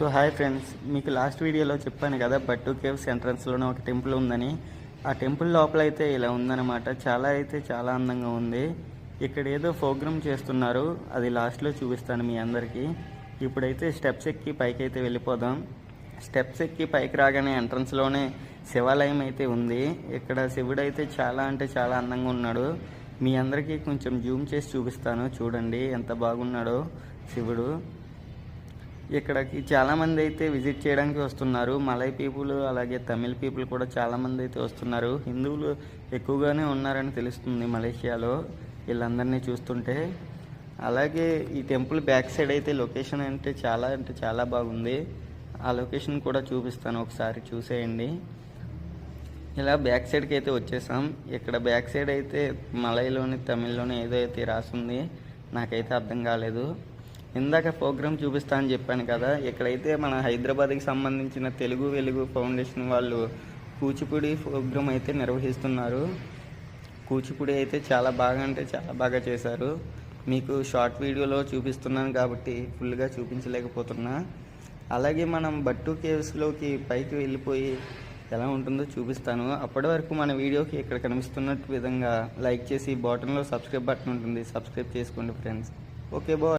So hi friends మీకు last వీడియోలో చెప్పాను కదా బట్టు కేవ్స్ ఎంట్రన్స్లోనే ఒక టెంపుల్ ఉందని. ఆ టెంపుల్ లోపల అయితే ఇలా ఉందన్నమాట. చాలా అయితే చాలా అందంగా ఉంది. ఇక్కడ ఏదో ప్రోగ్రామ్ చేస్తున్నారు. అది లాస్ట్లో చూపిస్తాను మీ అందరికీ. ఇప్పుడైతే స్టెప్స్ ఎక్కి పైకి అయితే వెళ్ళిపోదాం. స్టెప్స్ ఎక్కి పైకి రాగానే ఎంట్రన్స్లోనే శివాలయం అయితే ఉంది. ఇక్కడ శివుడు అయితే చాలా అంటే చాలా అందంగా ఉన్నాడు. మీ అందరికీ కొంచెం జూమ్ చేసి చూపిస్తాను. చూడండి ఎంత బాగున్నాడో శివుడు. ఇక్కడికి చాలామంది అయితే విజిట్ చేయడానికి వస్తున్నారు. మలై పీపుల్ అలాగే తమిళ్ పీపుల్ కూడా చాలామంది అయితే వస్తున్నారు. హిందువులు ఎక్కువగానే ఉన్నారని తెలుస్తుంది మలేషియాలో వీళ్ళందరినీ చూస్తుంటే. అలాగే ఈ టెంపుల్ బ్యాక్ సైడ్ అయితే లొకేషన్ అంటే చాలా అంటే చాలా బాగుంది. ఆ లొకేషన్ కూడా చూపిస్తాను ఒకసారి చూసేయండి. ఇలా బ్యాక్ సైడ్కి అయితే వచ్చేసాం. ఇక్కడ బ్యాక్ సైడ్ అయితే మలైలోని తమిళ్ళోని ఏదో అయితే రాసింది. నాకైతే అర్థం కాలేదు. ఇందాక ప్రోగ్రామ్ చూపిస్తా అని చెప్పాను కదా ఇక్కడైతే మన హైదరాబాద్కి సంబంధించిన తెలుగు వెలుగు ఫౌండేషన్ వాళ్ళు కూచిపూడి ప్రోగ్రామ్ అయితే నిర్వహిస్తున్నారు కూచిపూడి అయితే చాలా బాగా అంటే చాలా బాగా చేశారు. మీకు షార్ట్ వీడియోలో చూపిస్తున్నాను కాబట్టి ఫుల్గా చూపించలేకపోతున్నా. అలాగే మనం బట్టు కేవ్స్లోకి పైకి వెళ్ళిపోయి ఎలా ఉంటుందో చూపిస్తాను. అప్పటి వరకు మన వీడియోకి ఇక్కడ కనిపిస్తున్నట్టు విధంగా లైక్ చేసి బాటంలో సబ్స్క్రైబ్ బటన్ ఉంటుంది. సబ్స్క్రైబ్ చేసుకోండి ఫ్రెండ్స్ ఓకే బాయ్